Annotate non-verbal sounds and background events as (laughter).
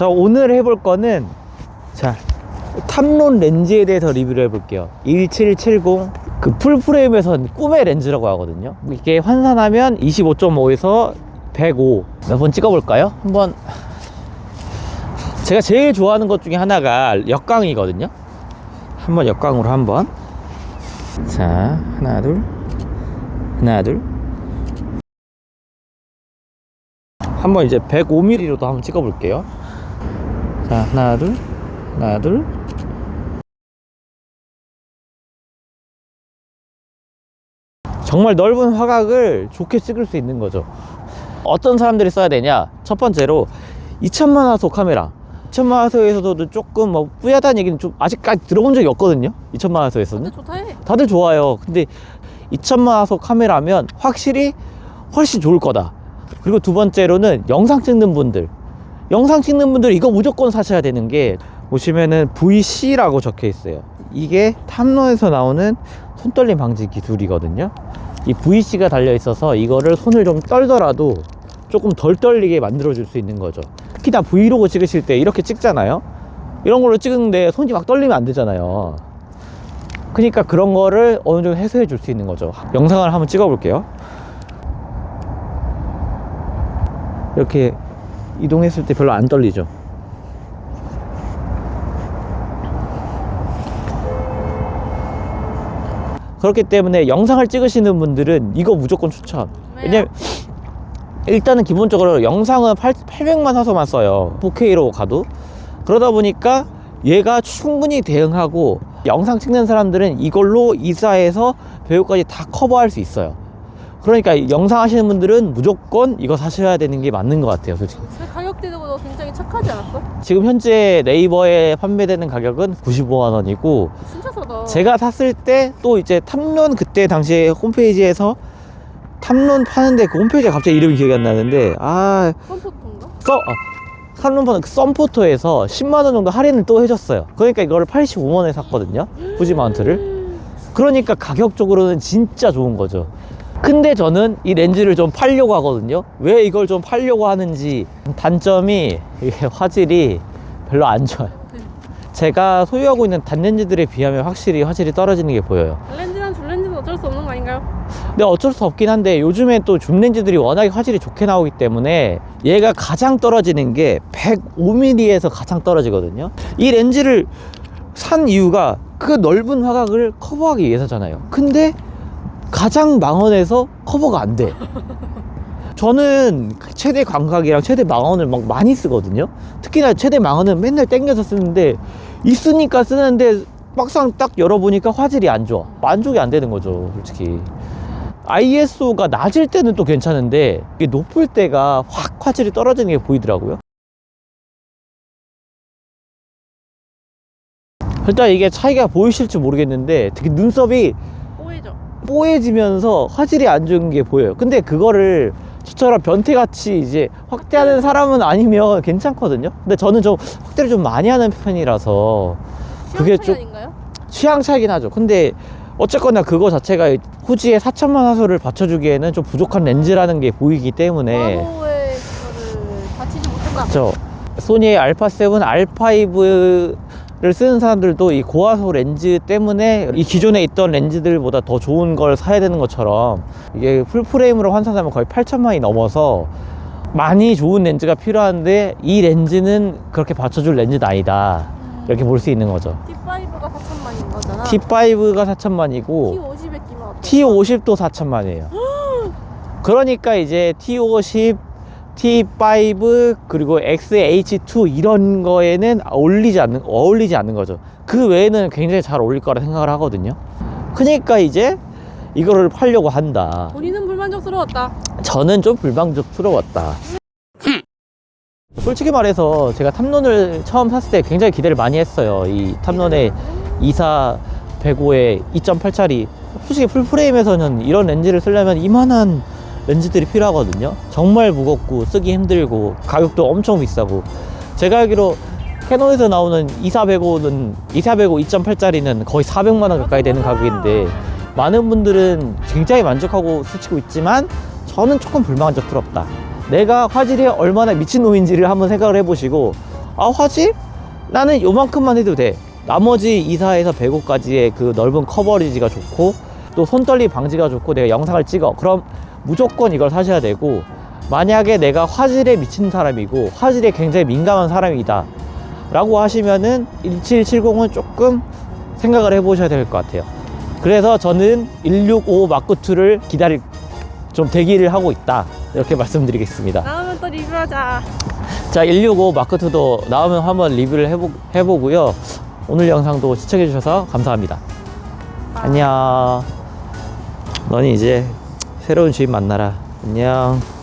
자 오늘 해볼 거는 자 탐론 렌즈에 대해서 리뷰를 해볼게요. 1770 그 풀프레임에선 꿈의 렌즈라고 하거든요. 이게 환산하면 25.5에서 105 몇 번 찍어볼까요? 한번. 제가 제일 좋아하는 것 중에 하나가 역광이거든요. 한번 역광으로 한번. 자 하나 둘. 하나 둘. 한번 이제 105mm로도 한번 찍어볼게요 자 하나 둘 하나 둘 정말 넓은 화각을 좋게 찍을 수 있는 거죠 어떤 사람들이 써야 되냐 첫 번째로 2천만 화소 카메라 2천만 화소에서도 조금 뭐 뿌야다는 얘기는 좀 아직까지 들어본 적이 없거든요 2천만 화소에서는 해. 다들 좋아요. 근데 2천만 화소 카메라면 확실히 훨씬 좋을 거다. 그리고 두 번째로는 영상 찍는 분들. 영상 찍는 분들 이거 무조건 사셔야 되는 게 보시면은 VC라고 적혀 있어요. 이게 탐론에서 나오는 손떨림 방지 기술이거든요. 이 VC가 달려 있어서 이거를 손을 좀 떨더라도 조금 덜 떨리게 만들어 줄 수 있는 거죠. 특히 나 브이로그 찍으실 때 이렇게 찍잖아요. 이런 걸로 찍는데 손이 막 떨리면 안 되잖아요. 그러니까 그런 거를 어느 정도 해소해 줄 수 있는 거죠. 영상을 한번 찍어 볼게요. 이렇게 이동했을 때 별로 안 떨리죠. 그렇기 때문에 영상을 찍으시는 분들은 이거 무조건 추천. 왜냐면 일단은 기본적으로 영상은 8, 800만 화소만 써요. 4K로 가도. 그러다 보니까 얘가 충분히 대응하고 영상 찍는 사람들은 이걸로 이사해서 배우까지 다 커버할 수 있어요. 그러니까 영상 하시는 분들은 무조건 이거 사셔야 되는 게 맞는 것 같아요, 솔직히. 그 가격대도 너 굉장히 착하지 않았어? 지금 현재 네이버에 판매되는 가격은 95만 원이고 진짜 싸다. 제가 샀을 때 또 이제 탐론 그때 당시에 홈페이지에서 탐론 파는데 그 홈페이지가 갑자기 이름이 기억이 안 나는데 아 컴포트인가? 써, 아, 탐론 파는 그 썸포토에서 10만 원 정도 할인을 또 해줬어요. 그러니까 이거를 85만 원에 샀거든요. 후지 마운트를. 그러니까 가격적으로는 진짜 좋은 거죠. 근데 저는 이 렌즈를 좀 팔려고 하거든요. 왜 이걸 좀 팔려고 하는지 단점이 이게 (laughs) 화질이 별로 안 좋아요. 제가 소유하고 있는 단렌즈들에 비하면 확실히 화질이 떨어지는 게 보여요. 렌즈랑 줄렌즈는 어쩔 수 없는 거 아닌가요? 근데 어쩔 수 없긴 한데 요즘에 또 줌렌즈들이 워낙에 화질이 좋게 나오기 때문에 얘가 가장 떨어지는 게 105mm에서 가장 떨어지거든요. 이 렌즈를 산 이유가 그 넓은 화각을 커버하기 위해서잖아요. 근데 가장 망원에서 커버가 안 돼. 저는 최대 광각이랑 최대 망원을 막 많이 쓰거든요. 특히나 최대 망원은 맨날 땡겨서 쓰는데 있으니까 쓰는데 막상 딱 열어보니까 화질이 안 좋아. 만족이 안 되는 거죠, 솔직히. ISO가 낮을 때는 또 괜찮은데 이게 높을 때가 확 화질이 떨어지는 게 보이더라고요. 일단 이게 차이가 보이실지 모르겠는데 특히 눈썹이 뽀해지면서 화질이 안 좋은 게 보여요. 근데 그거를 저처럼 변태같이 이제 확대하는 사람은 아니면 괜찮거든요. 근데 저는 좀 확대를 좀 많이 하는 편이라서 그게 좀 취향 차이긴 하죠. 근데 어쨌거나 그거 자체가 후지의 4천만 화소를 받쳐주기에는 좀 부족한 렌즈라는 게 보이기 때문에 그 과거에 그거를 다치지 못한 것 그렇죠 소니의 알파7, R5 렌즈를 쓰는 사람들도 이 고화소 렌즈 때문에 이 기존에 있던 렌즈들보다 더 좋은 걸 사야 되는 것처럼 이게 풀프레임으로 환산하면 거의 8천만이 넘어서 많이 좋은 렌즈가 필요한데 이 렌즈는 그렇게 받쳐줄 렌즈는 아니다. 이렇게 볼 수 있는 거죠. T5가 4천만인 거잖아. T5가 4천만이고 T50에 T50도 4천만이에요. 그러니까 이제 T50 T5 그리고 XH2 이런 거에는 어울리지 않는 어울리지 않는 거죠. 그 외에는 굉장히 잘 어울릴 거라 생각을 하거든요. 그러니까 이제 이거를 팔려고 한다. 본인은 불만족스러웠다. 저는 좀 불만족스러웠다. 솔직히 말해서 제가 탐론을 처음 샀을 때 굉장히 기대를 많이 했어요. 이 탐론의 24 105에 2.8짜리 솔직히 풀프레임에서는 이런 렌즈를 쓰려면 이만한 렌즈들이 필요하거든요. 정말 무겁고 쓰기 힘들고 가격도 엄청 비싸고 제가 알기로 캐논에서 나오는 2405는 2405 2.8짜리는 거의 400만 원 가까이 되는. 가격인데 많은 분들은 굉장히 만족하고 쓰시고 있지만 저는 조금 불만족스럽다. 내가 화질이 얼마나 미친놈인지를 한번 생각을 해보시고 아 화질? 나는 요만큼만 해도 돼 나머지 2사에서 105까지의 그 넓은 커버리지가 좋고 또 손떨림 방지가 좋고 내가 영상을 찍어 그럼 무조건 이걸 사셔야 되고 만약에 내가 화질에 미친 사람이고 화질에 굉장히 민감한 사람이다 라고 하시면은 1770은 조금 생각을 해보셔야 될 것 같아요 그래서 저는 165 마크2를 기다릴 좀 대기를 하고 있다 이렇게 말씀드리겠습니다 나오면 또 리뷰하자. 자, 165 마크2도 나오면 한번 리뷰를 해보, 해보고요. 오늘 영상도 시청해주셔서 감사합니다. 안녕. 너는 이제 새로운 주인 만나라. 안녕.